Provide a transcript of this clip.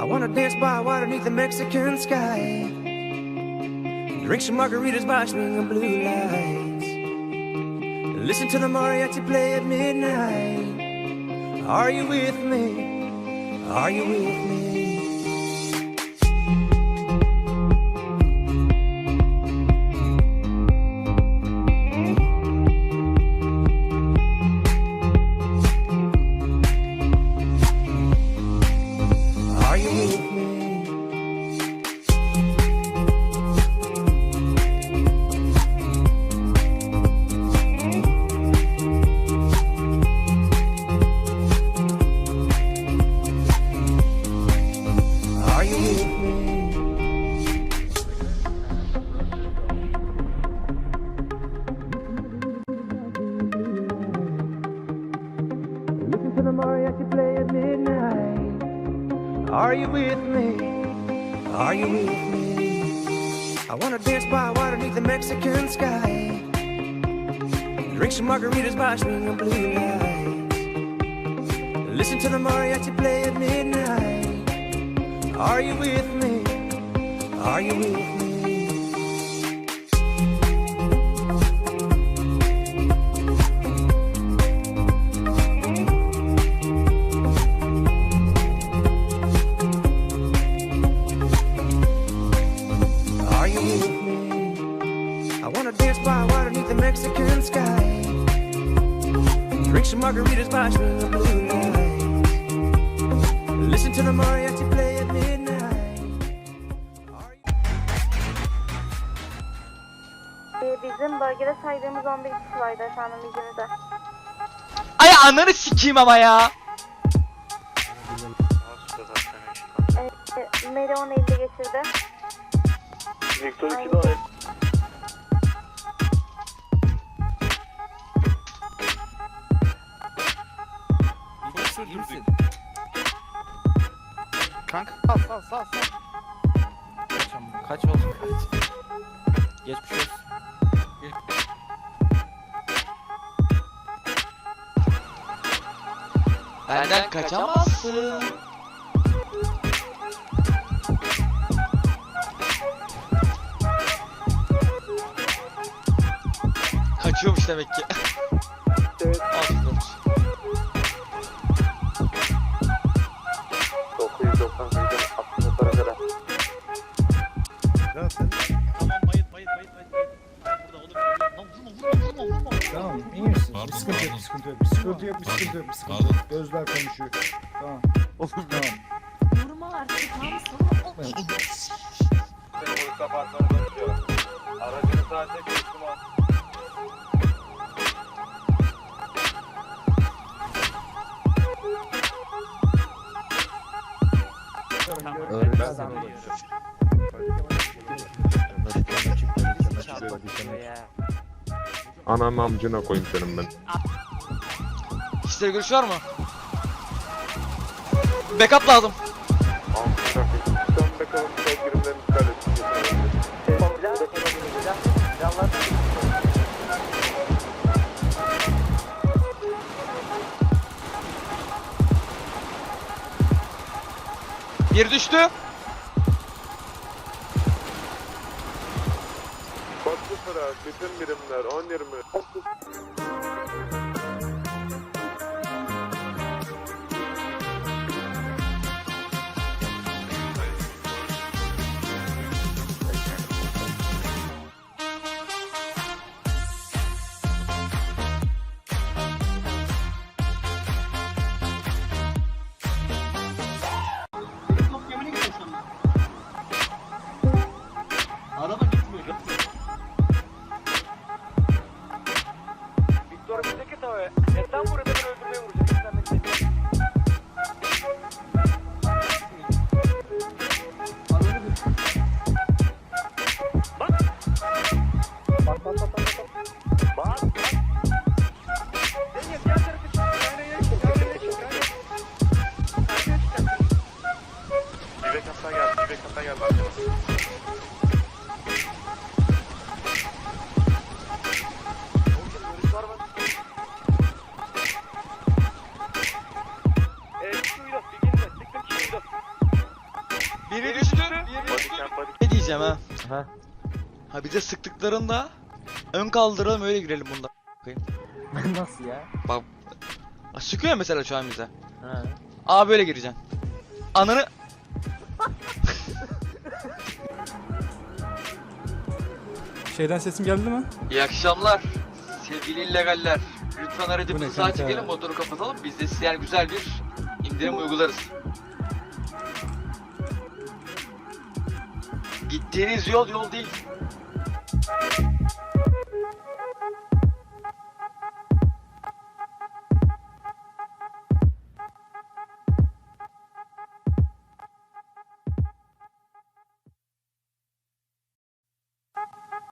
I wanna dance by water beneath the Mexican sky. Drink some margaritas by swinging blue lights. Listen to the mariachi play at midnight. Are you with me? Are you with me? Are you with me? Are you with me? I wanna dance by water beneath the Mexican sky. Drink some margaritas by swinging blue lights. Listen to the mariachi play at midnight. Are you with me? Are you with me? I wanna dance by water beneath the Mexican sky. Drink some margaritas by swinging blue lights. Listen to the mariachi play at midnight. Ee, Bizim bölgede saydığımız 11 kişi vardı efendim bilginizde. Ay ananı sikeyim ama ya. Ee, Meri 10 50 geçirdi. Victor 2'de ayrı. Kanka sal sal sal sal. Kaç ama kaç olsun kaç. Geçmiş olsun. Benden kaçamazsın. Kaçıyormuş demek ki. Evet. Aferin. 998'den 60 para kadar. Tamam bayıt bayıt bayıt bayıt. Burada oğlum. Lan vurma vurma vurma vurma. Tamam iyi misin? Pardon, bir sıkıntı yok, pardon. bir sıkıntı yok, bir sıkıntı yok, bir sıkıntı yok, bir sıkıntı yok. Gözler konuşuyor. Tamam. Tamam. Vurma artık tamam Evet. Seni polis apartmanı konuşuyor. Aracını sadece Öğretmen Ananın amcına koyayım senin ben. Kişisel görüş var mı? Backup lazım. Sen bakalım sevgilimlerin iptal etsin. Bir düştü. Batı sıra, bütün birimler 10-20. yakında geldi abi. Biri düştü. Ne diyeceğim ha? Ha. Ha bize sıktıklarında ön kaldıralım öyle girelim bunda. Nasıl ya? Bak. Sıkıyor mesela şu an bize. Ha. Aa böyle gireceksin. Ananı Şeyden sesim geldi mi? İyi akşamlar. Sevgili illegaller. Lütfen aracımızı sağa çekelim motoru kapatalım. Biz de size güzel bir indirim uygularız. Gittiğiniz yol yol değil.